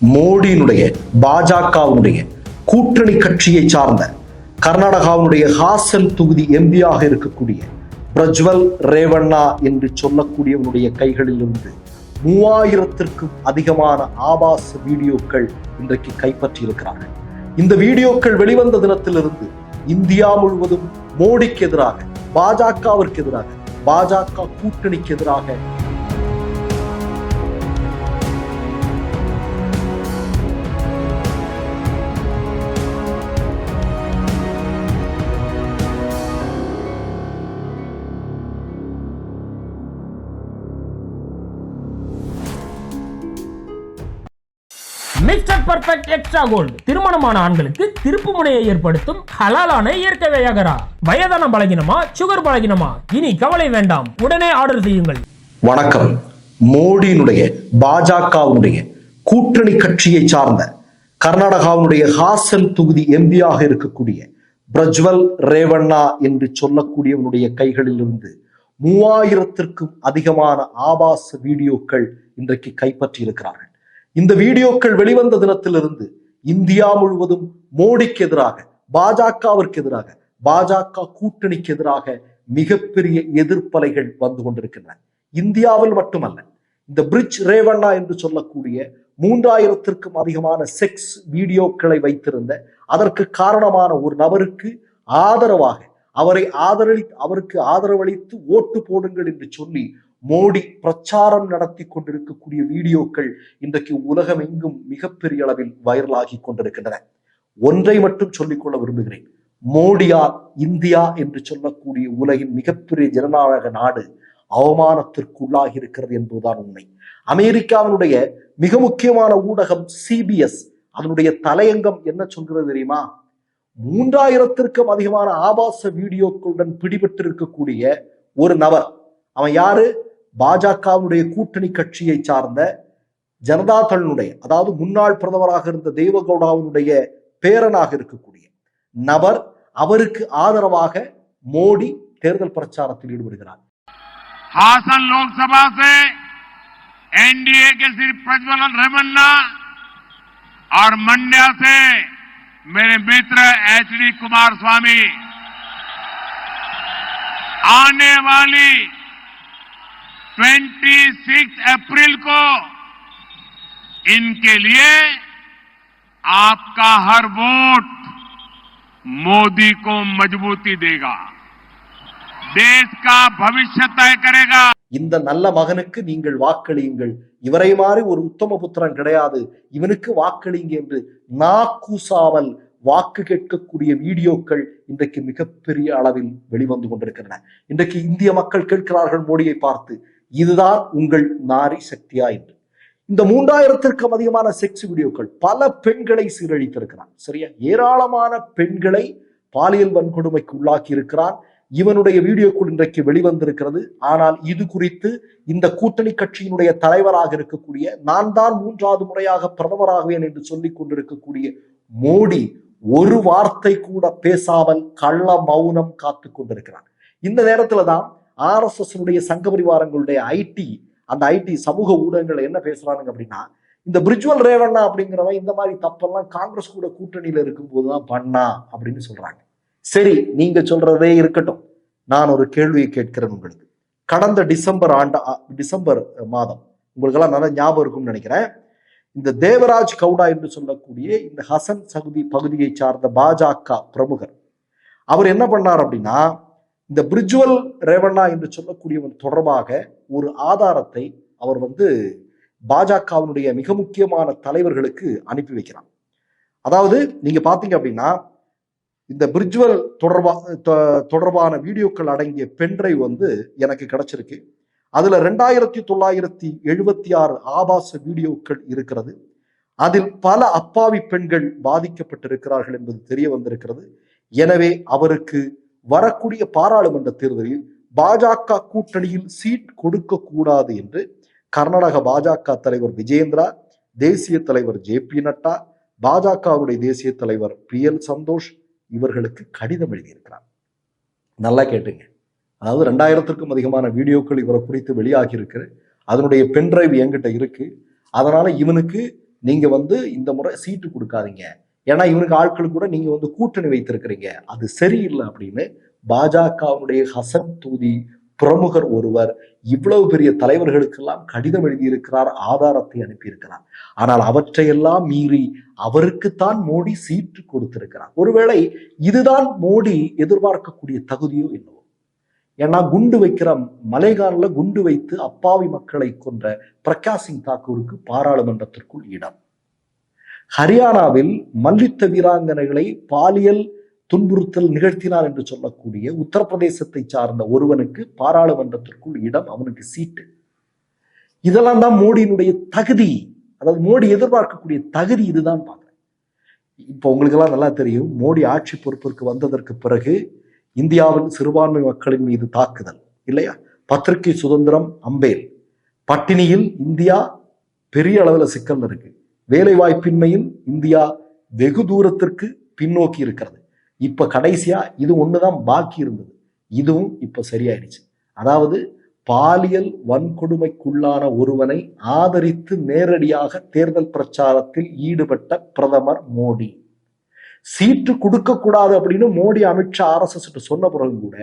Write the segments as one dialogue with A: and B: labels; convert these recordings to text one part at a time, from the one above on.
A: மோடியினுடைய பாஜகவினுடைய கூட்டணி கட்சியை சார்ந்த கர்நாடகாவினுடைய ஹாசன் தொகுதி எம்பியாக இருக்கக்கூடிய பிரஜ்வல் ரேவண்ணா என்று சொல்லக்கூடியவனுடைய கைகளிலிருந்து மூவாயிரத்திற்கும் அதிகமான ஆபாச வீடியோக்கள் இன்றைக்கு கைப்பற்றி இருக்கிறார்கள் இந்த வீடியோக்கள் வெளிவந்த தினத்திலிருந்து இந்தியா முழுவதும் மோடிக்கு எதிராக பாஜகவிற்கு எதிராக பாஜக கூட்டணிக்கு எதிராக
B: பர்ஃபெக்ட் எக்ஸ்ட்ரா கோல்டு திருமணமான ஆண்களுக்கு திருப்பு முனையை ஏற்படுத்தும் ஹலாலான இயற்கை வியாகரா. வயதான பலகினமா சுகர் பலகினமா? இனி கவலை வேண்டாம். உடனே ஆர்டர் செய்யுங்கள்.
A: வணக்கம். மோடியினுடைய பாஜகவுடைய கூட்டணி கட்சியை சார்ந்த கர்நாடகாவுடைய ஹாசன் தொகுதி எம்பியாக இருக்கக்கூடிய பிரஜ்வல் ரேவண்ணா என்று சொல்லக்கூடியவனுடைய கைகளிலிருந்து மூவாயிரத்திற்கும் அதிகமான ஆபாச வீடியோக்கள் இன்றைக்கு கைப்பற்றி இருக்கிறார்கள் இந்த வீடியோக்கள் வெளிவந்த தினத்திலிருந்து இந்தியா முழுவதும் மோடிக்கு எதிராக பாஜகவிற்கு எதிராக பாஜக கூட்டணிக்கு எதிராக மிகப்பெரிய எதிர்ப்பலைகள் வந்து கொண்டிருக்கின்றன. இந்தியாவில் மட்டுமல்ல இந்த பிரிட்ஜ் ரேவண்ணா என்று சொல்லக்கூடிய மூன்றாயிரத்திற்கும் அதிகமான செக்ஸ் வீடியோக்களை வைத்திருந்த அதற்கு காரணமான ஒரு நபருக்கு ஆதரவாக அவரை ஆதரளி அவருக்கு ஆதரவளித்து ஓட்டு போடுங்கள் என்று சொல்லி மோடி பிரச்சாரம் நடத்தி கொண்டிருக்கக்கூடிய வீடியோக்கள் இன்றைக்கு உலகம் எங்கும் மிகப்பெரிய அளவில் வைரலாகி கொண்டிருக்கின்றன. ஒன்றை மட்டும் சொல்லிக்கொள்ள விரும்புகிறேன். மோடியால் இந்தியா என்று சொல்லக்கூடிய உலகின் மிகப்பெரிய ஜனநாயக நாடு அவமானத்திற்குள்ளாகி இருக்கிறது என்பதுதான் உண்மை. அமெரிக்காவினுடைய மிக முக்கியமான ஊடகம் சிபிஎஸ் அதனுடைய தலையங்கம் என்ன சொல்கிறது தெரியுமா? மூன்றாயிரத்திற்கும் அதிகமான ஆபாச வீடியோக்களுடன் பிடிபட்டிருக்கக்கூடிய ஒரு நபர். அவன் யாரு? பாஜகவினுடைய கூட்டணி கட்சியை சார்ந்த ஜனதா தளனுடைய அதாவது முன்னாள் பிரதமராக இருந்த தேவகவுடாவினுடைய பேரனாக இருக்கக்கூடிய நபர் அவருக்கு ஆதரவாக மோடி தேர்தல் பிரச்சாரத்தில் ஈடுபடுகிறார்
C: हासन लोकसभा से एनडीए के श्री प्रज्वल रेवन्ना और मंड्या से मेरे मित्र एच डी कुमार स्वामी आने वाली 26 अप्रैल को इनके लिए आपका हर वोट मोदी को मजबूती देगा देश का भविष्य तय करेगा
A: இந்த நல்ல மகனுக்கு நீங்கள் வாக்களியுங்கள் இவரை மாதிரி ஒரு உத்தம புத்திரன் கிடையாது இவனுக்கு வாக்களிங்க என்று நாக்கூசாமல் வாக்கு கேட்கக்கூடிய வீடியோக்கள் இன்றைக்கு மிகப்பெரிய அளவில் வெளிவந்து கொண்டிருக்கின்றன இன்றைக்கு இந்திய மக்கள் கேட்கிறார்கள் மோடியை பார்த்து இதுதான் உங்கள் நாரி சக்தியா என்று. இந்த மூன்றாயிரத்திற்கும் அதிகமான செக்ஸ் வீடியோக்கள் பல பெண்களை சீரழித்திருக்கிறான். சரியா? ஏராளமான பெண்களை பாலியல் வன்கொடுமைக்கு உள்ளாக்கி இருக்கிறான். இவனுடைய வீடியோக்குள் இன்றைக்கு வெளிவந்திருக்கிறது. ஆனால் இது குறித்து இந்த கூட்டணி கட்சியினுடைய தலைவராக இருக்கக்கூடிய நான் தான் மூன்றாவது முறையாக பிரதமராகுவேன் என்று சொல்லிக் கொண்டிருக்கக்கூடிய மோடி ஒரு வார்த்தை கூட பேசாமல் கள்ள மௌனம் காத்து கொண்டிருக்கிறான். இந்த நேரத்துல தான் ஆர்எஸ்எஸ்னுடைய சங்க பரிவாரங்களுடைய ஐடி அந்த ஐடி சமூக ஊடகங்கள் என்ன பேசுறானுங்க அப்படின்னா இந்த பிரிஜுவல் ரேவண்ணா அப்படிங்கிறவன் இந்த மாதிரி தப்பெல்லாம் காங்கிரஸ் கூட கூட்டணியில இருக்கும்போது தான் பண்ணா அப்படின்னு சொல்றாங்க. சரி நீங்க சொல்றதே இருக்கட்டும். நான் ஒரு கேள்வியை கேட்கிறேன் உங்களுக்கு. கடந்த டிசம்பர் ஆண்டு டிசம்பர் மாதம் உங்களுக்கெல்லாம் நல்லா ஞாபகம் இருக்கும்னு நினைக்கிறேன். இந்த தேவராஜ் கவுடா என்று சொல்லக்கூடிய இந்த ஹசன் சகுதி பகுதியை சார்ந்த பாஜக பிரமுகர் அவர் என்ன பண்ணார் அப்படின்னா இந்த பிரிஜுவல் ரேவண்ணா என்று சொல்லக்கூடியவன் தொடர்பாக ஒரு ஆதாரத்தை அவர் வந்து பாஜகவினுடைய மிக முக்கியமான தலைவர்களுக்கு அனுப்பி வைக்கிறான் அதாவது நீங்க பாத்தீங்க அப்படின்னா இந்த பிரிஜுவல் தொடர்பா தொ- தொடர்பான வீடியோக்கள் அடங்கிய பென்ட்ரைவ் வந்து எனக்கு கிடைச்சிருக்கு. அதுல ரெண்டாயிரத்தி தொள்ளாயிரத்தி எழுபத்தி ஆறு ஆபாச வீடியோக்கள் இருக்கிறது. அதில் பல அப்பாவி பெண்கள் பாதிக்கப்பட்டிருக்கிறார்கள் என்பது தெரிய வந்திருக்கிறது. எனவே அவருக்கு வரக்கூடிய பாராளுமன்ற தேர்தலில் பாஜக கூட்டணியில் சீட் கொடுக்க கூடாது என்று கர்நாடக பாஜக தலைவர் விஜேந்திரா தேசிய தலைவர் ஜே பி நட்டா பாஜகவுடைய தேசிய தலைவர் பி எல் சந்தோஷ் இவர்களுக்கு கடிதம் எழுதியிருக்கிறார். நல்லா கேட்டுங்க. அதாவது ரெண்டாயிரத்திற்கும் அதிகமான வீடியோக்கள் இவரை குறித்து வெளியாகி இருக்கு அதனுடைய பென்டிரைவ் என்கிட்ட இருக்கு. அதனால இவனுக்கு நீங்க வந்து இந்த முறை சீட்டு கொடுக்காதீங்க. ஏன்னா இவருக்கு ஆட்கள் கூட நீங்க வந்து கூட்டணி வைத்திருக்கிறீங்க. அது சரியில்லை அப்படின்னு பாஜகவுடைய ஹசன் தூதி பிரமுகர் ஒருவர் இவ்வளவு பெரிய தலைவர்களுக்கெல்லாம் கடிதம் எழுதியிருக்கிறார் ஆதாரத்தை அனுப்பியிருக்கிறார். ஆனால் அவற்றையெல்லாம் மீறி அவருக்குத்தான் மோடி சீட்டு கொடுத்திருக்கிறார். ஒருவேளை இதுதான் மோடி எதிர்பார்க்கக்கூடிய தகுதியோ என்னவோ. ஏன்னா குண்டு வைக்கிற மலைகாலில் குண்டு வைத்து அப்பாவி மக்களை கொன்ற பிரகாஷ் சிங் தாக்கூருக்கு பாராளுமன்றத்திற்குள் இடம். ஹரியானாவில் மல்யுத்த வீராங்கனைகளை பாலியல் துன்புறுத்தல் நிகழ்த்தினார் என்று சொல்லக்கூடிய உத்தரப்பிரதேசத்தை சார்ந்த ஒருவனுக்கு பாராளுமன்றத்திற்குள் இடம் அவனுக்கு சீட்டு. இதெல்லாம் தான் மோடியினுடைய தகுதி. அதாவது மோடி எதிர்பார்க்கக்கூடிய தகுதி இதுதான் பார்க்குறேன். இப்போ உங்களுக்கெல்லாம் நல்லா தெரியும் மோடி ஆட்சி பொறுப்பிற்கு வந்ததற்கு பிறகு இந்தியாவில் சிறுபான்மை மக்களின் மீது தாக்குதல் இல்லையா? பத்திரிகை சுதந்திரம் அம்பேல். பட்டினியில் இந்தியா பெரிய அளவில் சிக்கல் இருக்குது வேலை வாய்ப்பின்மையில் இந்தியா வெகு தூரத்திற்கு பின்னோக்கி இருக்கிறது. இப்ப கடைசியா இது ஒண்ணுதான் பாக்கி இருந்தது. இதுவும் இப்ப சரியாயிடுச்சு. அதாவது பாலியல் வன்கொடுமைக்குள்ளான ஒருவனை ஆதரித்து நேரடியாக தேர்தல் பிரச்சாரத்தில் ஈடுபட்ட பிரதமர் மோடி. சீட்டு கொடுக்க கூடாது அப்படின்னு மோடி அமித்ஷா ஆர்எஸ்எஸ் சொன்ன பிறகு கூட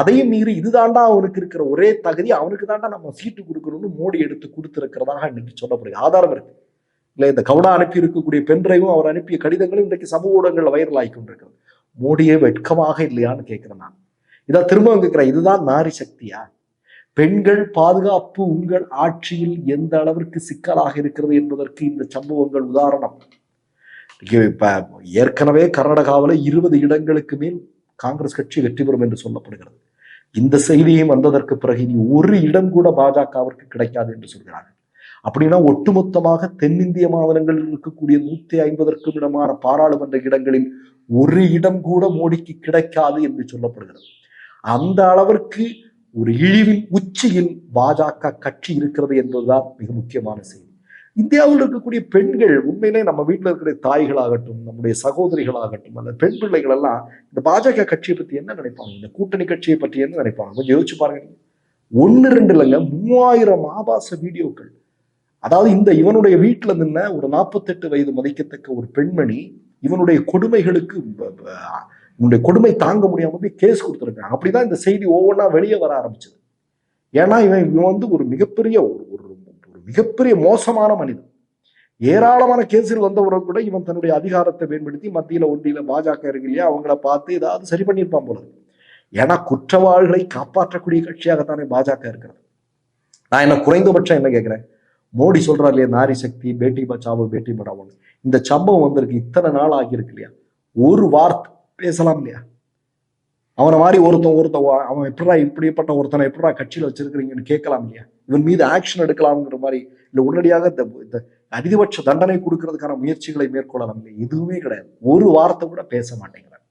A: அதையும் மீறி இதுதாண்டா அவனுக்கு இருக்கிற ஒரே தகுதி அவனுக்கு தாண்டா நம்ம சீட்டு கொடுக்கணும்னு மோடி எடுத்து கொடுத்திருக்கிறதாக இன்னைக்கு சொல்லப்படுது ஆதாரம் இருக்கு. இல்லை இந்த கவுடா அனுப்பி இருக்கக்கூடிய பென்ட்ரைவும் அவர் அனுப்பிய கடிதங்களும் இன்றைக்கு சமூக ஊடகங்கள்ல வைரல் ஆகி கொண்டிருக்கிறது மோடியே வெட்கமாக இல்லையான்னு கேட்கிறேன் நான். இதான் திரும்ப கேட்கிறேன் இதுதான் நாரி சக்தியா? பெண்கள் பாதுகாப்பு உங்கள் ஆட்சியில் எந்த அளவிற்கு சிக்கலாக இருக்கிறது என்பதற்கு இந்த சம்பவங்கள் உதாரணம். இப்ப ஏற்கனவே கர்நாடகாவில் இருபது இடங்களுக்கு மேல் காங்கிரஸ் கட்சி வெற்றி பெறும் என்று சொல்லப்படுகிறது. இந்த செய்தியும் வந்ததற்கு பிறகு இனி ஒரு இடம் கூட பாஜகவிற்கு கிடைக்காது என்று சொல்கிறார்கள். அப்படின்னா ஒட்டுமொத்தமாக தென்னிந்திய மாநிலங்களில் இருக்கக்கூடிய நூத்தி ஐம்பதற்கும் இடமான பாராளுமன்ற இடங்களில் ஒரு இடம் கூட மோடிக்கு கிடைக்காது என்று சொல்லப்படுகிறது. அந்த அளவிற்கு ஒரு இழிவின் உச்சியில் பாஜக கட்சி இருக்கிறது என்பதுதான் மிக முக்கியமான செய்தி. இந்தியாவில் இருக்கக்கூடிய பெண்கள் உண்மையிலே நம்ம வீட்டில் இருக்கிற தாய்களாகட்டும் நம்முடைய சகோதரிகளாகட்டும் அல்ல பெண் பிள்ளைகள் எல்லாம் இந்த பாஜக கட்சியை பற்றி என்ன நினைப்பாங்க? இந்த கூட்டணி கட்சியை பற்றி என்ன நினைப்பாங்க? கொஞ்சம் யோசிச்சு பாருங்க ஒன்னு ரெண்டு இல்லைங்க மூவாயிரம் ஆபாச வீடியோக்கள். அதாவது இந்த இவனுடைய வீட்டில் நின்ன ஒரு நாற்பத்தெட்டு வயது மதிக்கத்தக்க ஒரு பெண்மணி இவனுடைய கொடுமைகளுக்கு இவனுடைய கொடுமை தாங்க முடியாம போய் கேஸ் கொடுத்துருக்காங்க. அப்படிதான் இந்த செய்தி ஒவ்வொன்றா வெளியே வர ஆரம்பிச்சது. ஏன்னா இவன் இவன் வந்து ஒரு மிகப்பெரிய ஒரு ஒரு ஒரு மிகப்பெரிய மோசமான மனிதன். ஏராளமான கேஸில் வந்தவரை கூட இவன் தன்னுடைய அதிகாரத்தை பயன்படுத்தி மத்தியில ஒன்றியில பாஜக இருக்கு இல்லையா அவங்கள பார்த்து ஏதாவது சரி பண்ணியிருப்பான் போல ஏன்னா குற்றவாளிகளை காப்பாற்றக்கூடிய கட்சியாகத்தானே பாஜக இருக்கிறது. நான் என்ன குறைந்தபட்சம் என்ன கேட்கிறேன்? மோடி சொல்றாரு இல்லையா நாரி சக்தி பேட்டி பச்சாவோ பேட்டி படாவோன்னு இந்த சம்பவம் வந்திருக்கு இத்தனை நாள் ஆகியிருக்கு இல்லையா? ஒரு வார்த்தை பேசலாம் இல்லையா? அவனை மாதிரி ஒருத்தன் ஒருத்தன் அவன் எப்படா இப்படிப்பட்ட ஒருத்தனை எப்படா கட்சியில் வச்சிருக்கிறீங்கன்னு கேட்கலாம் இல்லையா? இவன் மீது ஆக்ஷன் எடுக்கலாம்ங்கிற மாதிரி இல்லை உடனடியாக இந்த இந்த அதிகபட்ச தண்டனை கொடுக்கறதுக்கான முயற்சிகளை மேற்கொள்ளலாம் இல்லையா? எதுவுமே கிடையாது. ஒரு வார்த்தை கூட பேச மாட்டேங்கிறான்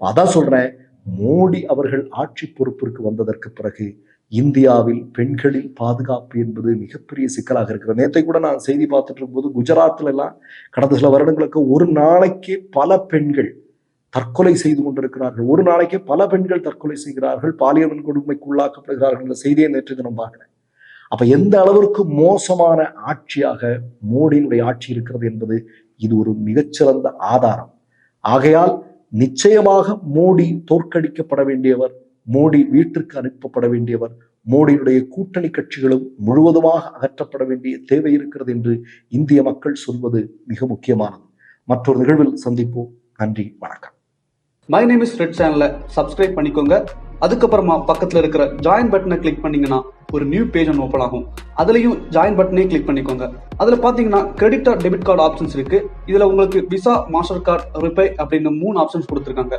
A: அதான் சொல்றேன் மோடி அவர்கள் ஆட்சி பொறுப்பிற்கு வந்ததற்கு பிறகு இந்தியாவில் பெண்களின் பாதுகாப்பு என்பது மிகப்பெரிய சிக்கலாக இருக்கிறது. நேற்றை கூட நான் செய்தி பார்த்துட்டு இருக்கும்போது குஜராத்தில் எல்லாம் கடந்த சில வருடங்களுக்கு ஒரு நாளைக்கு பல பெண்கள் தற்கொலை செய்து கொண்டிருக்கிறார்கள். ஒரு நாளைக்கு பல பெண்கள் தற்கொலை செய்கிறார்கள். பாலியல் வன்கொடுமைக்கு உள்ளாக்கப்படுகிறார்கள் என்ற செய்தியை நேற்று தினம் பார்க்கிறேன். அப்ப எந்த அளவிற்கு மோசமான ஆட்சியாக மோடியினுடைய ஆட்சி இருக்கிறது என்பது இது ஒரு மிகச்சிறந்த ஆதாரம். ஆகையால் நிச்சயமாக மோடி தோற்கடிக்கப்பட வேண்டியவர் மோடி வீட்டிற்கு அனுப்பப்பட வேண்டியவர் மோடியுடைய கூட்டணி கட்சிகளும் முழுவதுமாக அகற்றப்பட வேண்டிய தேவை இருக்கிறது என்று இந்திய மக்கள் சொல்வது மிக முக்கியமானது. மற்றொரு நிகழ்வில் சந்திப்போம். நன்றி வணக்கம்.
D: மை நேம் இஸ் ரெட் சேனலை சப்ஸ்கிரைப் பண்ணிக்கோங்க. அதுக்கப்புறமா பக்கத்தில் இருக்கிற ஜாயின் பட்டனை கிளிக் பண்ணீங்கன்னா ஒரு நியூ பேஜ் ஒன்று ஓப்பன் ஆகும். அதுலயும் ஜாயின் பட்டனே கிளிக் பண்ணிக்கோங்க. அதில் பார்த்தீங்கன்னா credit or debit card options இருக்கு. இதில் உங்களுக்கு விசா மாஸ்டர் கார்டு ரிப்பே அப்படின்னு மூணு ஆப்ஷன்ஸ் கொடுத்துருக்காங்க.